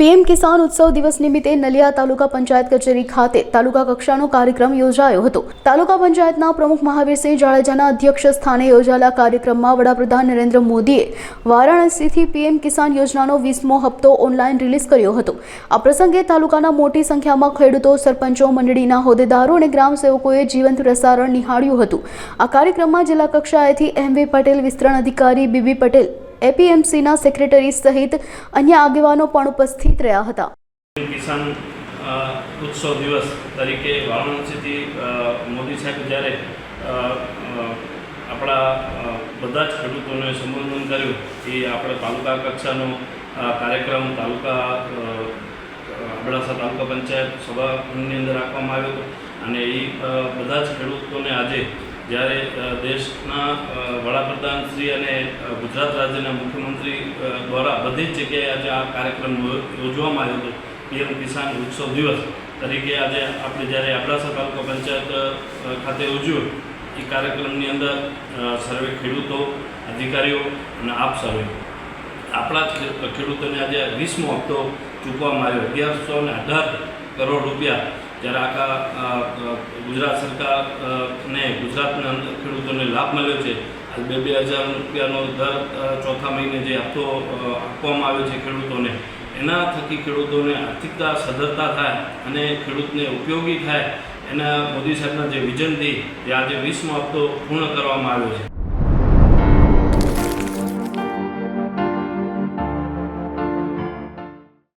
PM કિસાન ઉત્સવ દિવસ નિમિત્તે નલિયા તાલુકા પંચાયત કચેરી ખાતે તાલુકા કક્ષાનો કાર્યક્રમ યોજાયો હતો. તાલુકા પંચાયતના પ્રમુખ મહાવીરસિંહ જાડેજાના અધ્યક્ષ સ્થાને યોજાયેલા કાર્યક્રમમાં વડાપ્રધાન નરેન્દ્ર મોદીએ વારાણસીથી પીએમ કિસાન યોજનાનો વીસમો હપ્તો ઓનલાઈન રિલીઝ કર્યો હતો. આ પ્રસંગે તાલુકાના મોટી સંખ્યામાં ખેડૂતો, સરપંચો, મંડળીના હોદ્દેદારો અને ગ્રામસેવકોએ જીવંત પ્રસારણ નિહાળ્યું હતું. આ કાર્યક્રમમાં જિલ્લા કક્ષાએથી એમ પટેલ, વિસ્તરણ અધિકારી બીબી પટેલ એપીએમસીના સેક્રેટરી સહિત અન્ય આગેવાનો પણ ઉપસ્થિત રહ્યા હતા. કિસાન ઉત્સવ દિવસ તરીકે વારાણસીથી મોદી સાહેબ જ્યારે આપણા બધા જ ખેડૂતોને સંબોધન કર્યું એ આપણે તાલુકા કક્ષાનો કાર્યક્રમ તાલુકા અબડાસા તાલુકા પંચાયત સભાની અંદર રાખવામાં આવ્યો હતો. અને એ બધા જ ખેડૂતોને આજે જ્યારે દેશના વડાપ્રધાન શ્રી અને ગુજરાત રાજ્યના મુખ્યમંત્રી દ્વારા બધી જ જગ્યાએ આજે આ કાર્યક્રમ યોજવામાં આવ્યો હતો. પીએમ કિસાન ઉત્સવ દિવસ તરીકે આજે આપણે જ્યારે અબડાસા તાલુકા પંચાયત ખાતે ઉજવ્યો, એ કાર્યક્રમની અંદર સર્વે ખેડૂતો, અધિકારીઓ અને આપ સર્વે. આપણા ખેડૂતોને આજે વીસમો હપ્તો ચૂકવવામાં આવ્યો. અગિયારસો ને અઢાર કરોડ રૂપિયા જ્યારે આખા ગુજરાત સરકાર અ, ને ગુજરાતના ખેડૂતોને લાભ મળ્યો છે. બે બે હજાર રૂપિયાનો દર ચોથા મહિને જે હપ્તો આપવામાં આવ્યો છે ખેડૂતોને એના થકી ખેડૂતોને આર્થિકતા સદ્ધરતા થાય અને ખેડૂતને ઉપયોગી થાય એના મોદી સાહેબના જે વિઝનથી જે આજે વીસમો હપ્તો પૂર્ણ કરવામાં આવ્યો છે.